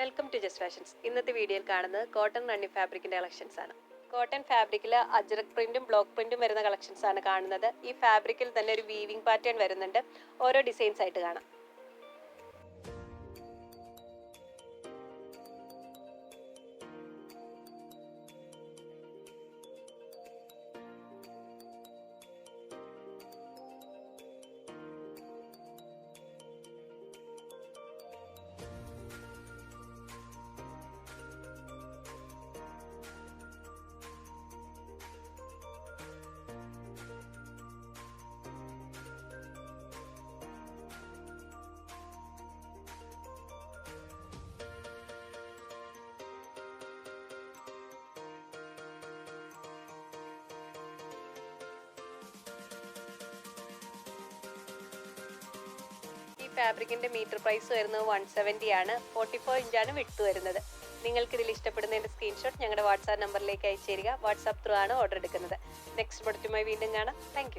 Welcome to just fashions. ഇന്നത്തെ വീഡിയോയിൽ കാണുന്നത് കോട്ടൺ റണ്ണി ഫാബ്രിക്കിന്റെ കളക്ഷൻസ് ആണ്. കോട്ടൺ ഫാബ്രിക്കിൽ അജ്രക് പ്രിന്റും ബ്ലോക്ക് പ്രിന്റും വരുന്ന കളക്ഷൻസ് ആണ് കാണുന്നത്. ഈ ഫാബ്രിക്കിൽ തന്നെ ഒരു വീവിംഗ് പാറ്റേൺ വരുന്നുണ്ട്. ഓരോ ഡിസൈൻസ് ആയിട്ട് കാണാം. ഫാബ്രിക്കിന്റെ മീറ്റർ പ്രൈസ് വരുന്നത് വൺ സെവന്റി ആണ് ഫോർട്ടി ഫോർ ഇഞ്ചാണ് വിട്ടു വരുന്നത്. നിങ്ങൾക്ക് ഇതിൽ ഇഷ്ടപ്പെടുന്നതിന്റെ സ്ക്രീൻഷോട്ട് ഞങ്ങളുടെ വാട്സാപ്പ് നമ്പറിലേക്ക് അയച്ചു തരിക. വാട്സാപ്പ് ത്രൂ ആണ് ഓർഡർ എടുക്കുന്നത്. നെക്സ്റ്റ് പ്രൊഡക്റ്റുമായി വീണ്ടും കാണാം. താങ്ക്